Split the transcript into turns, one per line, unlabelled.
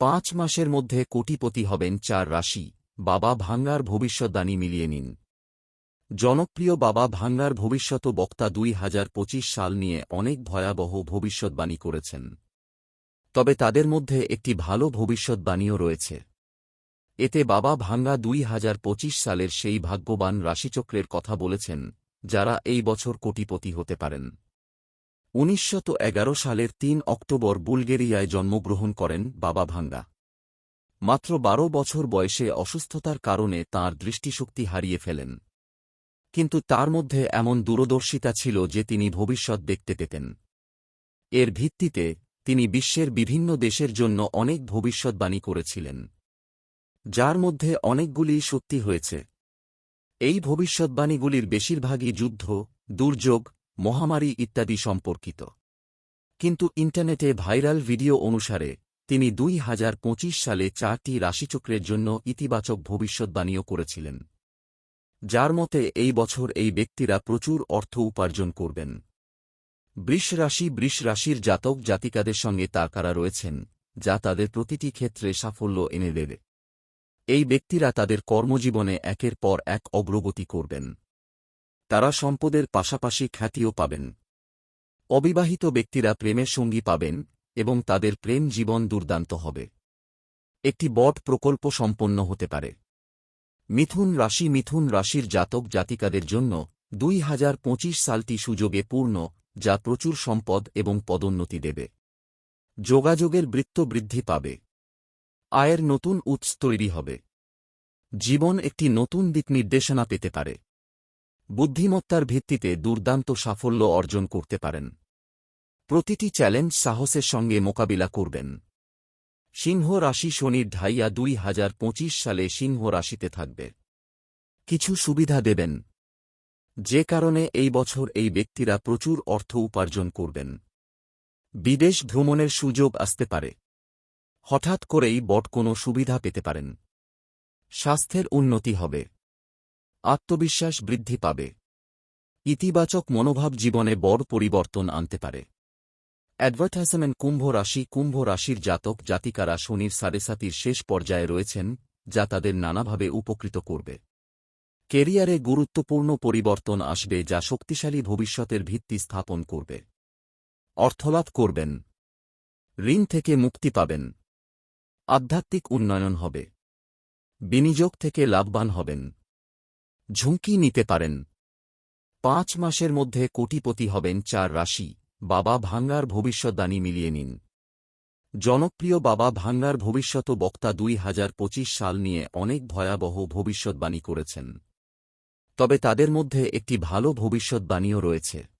পাঁচ মাসের মধ্যে কোটিপতি হবেন চার রাশি। বাবা ভাঙ্গার ভবিষ্যদ্বাণী মিলিয়ে নিন। জনপ্রিয় বাবা ভাঙ্গার ভবিষ্যৎ বক্তা দুই হাজার পঁচিশ সাল নিয়ে অনেক ভয়াবহ ভবিষ্যদ্বাণী করেছেন। তবে তাদের মধ্যে একটি ভালো ভবিষ্যদ্বাণীও রয়েছে। এতে বাবা ভাঙ্গা দুই হাজার পঁচিশ সালের সেই ভাগ্যবান রাশিচক্রের কথা বলেছেন, যারা এই বছর কোটিপতি হতে পারেন। উনিশশত এগারো সালের তিন অক্টোবর বুলগেরিয়ায় জন্মগ্রহণ করেন বাবা ভাঙ্গা। মাত্র বারো বছর বয়সে অসুস্থতার কারণে তাঁর দৃষ্টিশক্তি হারিয়ে ফেলেন। কিন্তু তার মধ্যে এমন দূরদর্শিতা ছিল যে তিনি ভবিষ্যৎ দেখতে পেতেন। এর ভিত্তিতে তিনি বিশ্বের বিভিন্ন দেশের জন্য অনেক ভবিষ্যৎবাণী করেছিলেন, যার মধ্যে অনেকগুলি সত্যি হয়েছে। এই ভবিষ্যৎবাণীগুলির বেশিরভাগই যুদ্ধ, দুর্যোগ মহামারী ইত্যাদি সম্পর্কিত। কিন্তু ইন্টারনেটে ভাইরাল ভিডিও অনুসারে, তিনি দুই হাজার পঁচিশ সালে চারটি রাশিচক্রের জন্য ইতিবাচক ভবিষ্যৎবাণীও করেছিলেন। যার মতে, এই বছর এই ব্যক্তিরা প্রচুর অর্থ উপার্জন করবেন। বৃষ রাশি বৃষ রাশির জাতক জাতিকাদের সঙ্গে তারকারা রয়েছেন, যা তাদের প্রতিটি ক্ষেত্রে সাফল্য এনে দেবে। এই ব্যক্তিরা তাদের কর্মজীবনে একের পর এক অগ্রগতি করবেন। তারা সম্পদের পাশাপাশি খ্যাতিও পাবেন। অবিবাহিত ব্যক্তিরা প্রেমের সঙ্গী পাবেন এবং তাদের প্রেম জীবন দুর্দান্ত হবে। একটি বট প্রকল্প সম্পন্ন হতে পারে। মিথুন রাশি মিথুন রাশির জাতক জাতিকাদের জন্য দুই হাজার পঁচিশ সালটি সুযোগে পূর্ণ, যা প্রচুর সম্পদ এবং পদোন্নতি দেবে। যোগাযোগের বৃত্ত বৃদ্ধি পাবে। আয়ের নতুন উৎস তৈরি হবে। জীবন একটি নতুন দিক নির্দেশনা পেতে পারে। বুদ্ধিমত্তার ভিত্তিতে দুর্দান্ত সাফল্য অর্জন করতে পারেন। প্রতিটি চ্যালেঞ্জ সাহসের সঙ্গে মোকাবিলা করবেন। সিংহ রাশি শনির ঢাইয়া দুই হাজার পঁচিশ সালে সিংহ রাশিতে থাকবে। কিছু সুবিধা দেবেন। যে কারণে এই বছর এই ব্যক্তিরা প্রচুর অর্থ উপার্জন করবেন। বিদেশ ভ্রমণের সুযোগ আসতে পারে। হঠাৎ করেই বট কোনো সুবিধা পেতে পারেন। স্বাস্থ্যের উন্নতি হবে। আত্মবিশ্বাস বৃদ্ধি পাবে। ইতিবাচক মনোভাব জীবনে বড় পরিবর্তন আনতে পারে। অ্যাডভার্টাইজমেন্ট কুম্ভ রাশি কুম্ভ রাশির জাতক জাতিকারা শনির সারেসাতির শেষ পর্যায়ে রয়েছেন, যা তাদের নানাভাবে উপকৃত করবে। কেরিয়ারে গুরুত্বপূর্ণ পরিবর্তন আসবে যা শক্তিশালী ভবিষ্যতের ভিত্তি স্থাপন করবে। অর্থলাভ করবেন। ঋণ থেকে মুক্তি পাবেন। আধ্যাত্মিক উন্নয়ন হবে। বিনিয়োগ থেকে লাভবান হবেন। ঝুঁকি নিতে পারেন। পাঁচ মাসের মধ্যে কোটিপতি হবেন চার রাশি। বাবা ভাঙ্গার ভবিষ্যদ্বাণী মিলিয়ে নিন। জনপ্রিয় বাবা ভাঙ্গার ভবিষ্যত বক্তা দুই হাজার পঁচিশ সাল নিয়ে অনেক ভয়াবহ ভবিষ্যৎবাণী করেছেন। তবে তাদের মধ্যে একটি ভালো ভবিষ্যৎবাণীও রয়েছে।